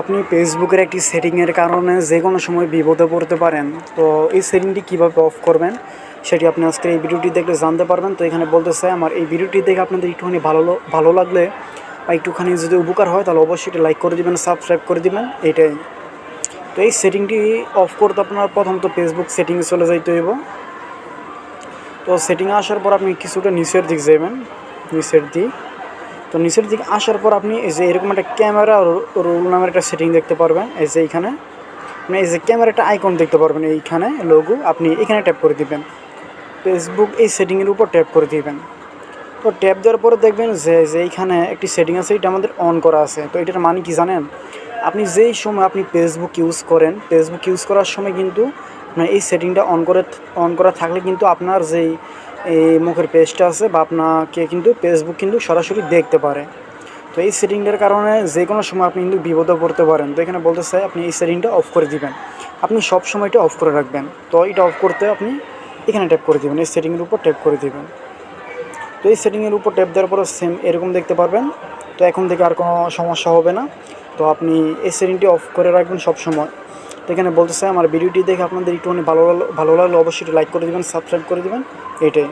আপনি ফেসবুকের একটি সেটিংয়ের কারণে যে কোনো সময় বিপদে পড়তে পারেন। তো এই সেটিংটি কীভাবে অফ করবেন, সেটি আপনি আজকে এই ভিডিওটি দেখলে জানতে পারবেন। তো এখানে বলতে চাই আমার এই ভিডিওটি দেখে আপনাদের একটুখানি ভালো ভালো লাগলে বা একটুখানি যদি উপকার হয়, তাহলে অবশ্যই এটা লাইক করে দিবেন সাবস্ক্রাইব করে দিবেন। এটাই। তো এই সেটিংটি অফ করতে আপনার প্রথম তো ফেসবুক সেটিংয়ে চলে যাইতে হইব। তো সেটিংয়ে আসার পর আপনি কিছুটা নিচের দিক যাবেন নিচের দিক। তো নিচের দিকে আসার পর আপনি এই যে এরকম একটা ক্যামেরা রোল নামের একটা সেটিং দেখতে পারবেন, এই যে এইখানে। মানে এই যে ক্যামেরাটা আইকন দেখতে পারবেন এইখানে লোগো আপনি এখানে ট্যাপ করে দিবেন। ফেসবুক এই সেটিংয়ের উপর ট্যাপ করে দিবেন। তো ট্যাপ দেওয়ার পরে দেখবেন যে যে এইখানে একটি সেটিং আছে, এটা আমাদের অন করা আছে। তো এটার মানে কি জানেন? আপনি যেই সময় আপনি ফেসবুক ইউজ করেন ফেসবুক ইউজ করার সময় কিন্তু আপনার এই সেটিংটা অন করে অন করা থাকলে কিন্তু আপনার যেই এই মুখের পেজটা আছে বা আপনাকে কিন্তু ফেসবুক কিন্তু সরাসরি দেখতে পারে। তো এই সেটিংটার কারণে যে কোনো সময় আপনি কিন্তু বিপদে পড়তে পারেন। তো এখানে বলতে চাই, আপনি এই সেটিংটা অফ করে দিবেন। আপনি সব সময় এটা অফ করে রাখবেন। তো এটা অফ করতে আপনি এখানে ট্যাপ করে দিবেন। এই সেটিংয়ের উপর ট্যাপ করে দিবেন। তো এই সেটিংয়ের উপর ট্যাপ দেওয়ার পরে সেম এরকম দেখতে পারবেন। তো এখন থেকে আর কোনো সমস্যা হবে না। তো আপনি এই সেটিংটি অফ করে রাখবেন সব সময়। এখানে বলতে চাই আমার ভিডিওটি দেখে আপনাদের একটুখানি ভালো ভালো লাগলে, অবশ্যই লাইক করে দেবেন সাবস্ক্রাইব করে দেবেন। এটাই।